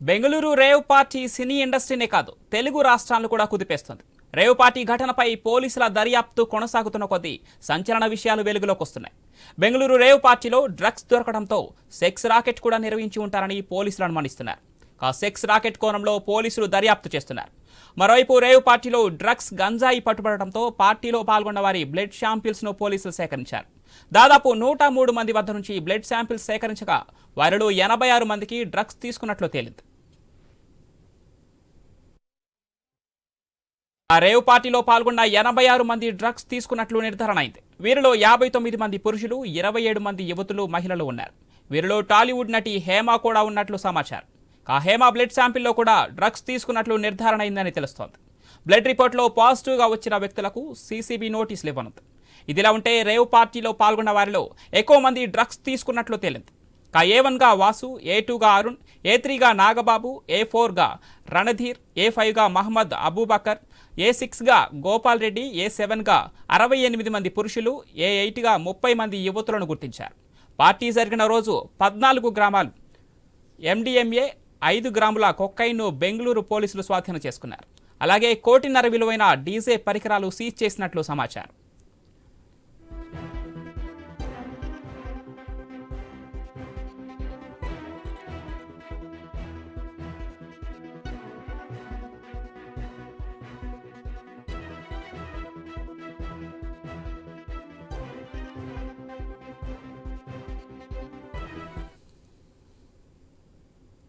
Bengaluru rave party cine ఇండస్ట్రీనే కాదు తెలుగు రాష్ట్రాలను కూడా కుదిపేస్తుంది. రేవ్ పార్టీ ఘటనపై పోలీసుల దర్యాప్తు కొనసాగుతున్న కొద్దీ సంచలన విషయాలు వెలుగులోకి వస్తున్నాయి. బెంగళూరు రేవ్ పార్టీలో డ్రగ్స్ దొరకడంతో సెక్స్ రాకెట్ కూడా నిర్వహించి ఉంటారని పోలీసులు అనుమానిస్తున్నారు. ఆ సెక్స్ రాకెట్ కోణంలో పోలీసులు దర్యాప్తు చేస్తున్నారు. మరోవైపు రేవ్ పార్టీలో డ్రగ్స్ గంజాయి పట్టుబడటంతో పార్టీలో పాల్గొన్న వారి బ్లడ్ శాంపిల్స్ను పోలీసులు సేకరించారు. దాదాపు నూట మూడు మంది వద్ద నుంచి బ్లడ్ శాంపిల్స్ సేకరించగా వారిలో ఎనభై ఆరు మందికి డ్రగ్స్ తీసుకున్నట్లు తేలింది. ఆ రేవ్ పార్టీలో పాల్గొన్న ఎనభై ఆరు మంది డ్రగ్స్ తీసుకున్నట్లు నిర్ధారణ అయింది. వీరిలో యాభై తొమ్మిది మంది పురుషులు ఇరవై ఏడు మంది యువతులు మహిళలు ఉన్నారు. వీరిలో టాలీవుడ్ నటి హేమ కూడా ఉన్నట్లు సమాచారం. ఆ హేమ బ్లడ్ శాంపిల్లో కూడా డ్రగ్స్ తీసుకున్నట్లు నిర్ధారణ అయిందని తెలుస్తోంది. బ్లడ్ రిపోర్ట్లో పాజిటివ్గా వచ్చిన వ్యక్తులకు సీసీబీ నోటీసులు ఇవ్వనుంది. ఇదిలా ఉంటే రేవ్ పార్టీలో పాల్గొన్న వారిలో ఎక్కువ మంది డ్రగ్స్ తీసుకున్నట్లు తేలింది. కా ఏ వన్గా వాసు ఏ టూగా అరుణ్ ఏ త్రీగా నాగబాబు ఏ ఫోర్గా రణధీర్ ఏ ఫైవ్గా మహమ్మద్ అబూబకర్ ఏ సిక్స్గా గోపాల్ రెడ్డి ఏ సెవెన్గా అరవై ఎనిమిది మంది పురుషులు ఏ ఎయిట్గా ముప్పై మంది యువతులను గుర్తించారు. పార్టీ జరిగిన రోజు పద్నాలుగు గ్రామాలు ఎండిఎంఏ ఐదు గ్రాముల కొక్కైన్ను బెంగళూరు పోలీసులు స్వాధీనం చేసుకున్నారు. అలాగే కోటిన్నర విలువైన డీజే పరికరాలు సీజ్ చేసినట్లు సమాచారం.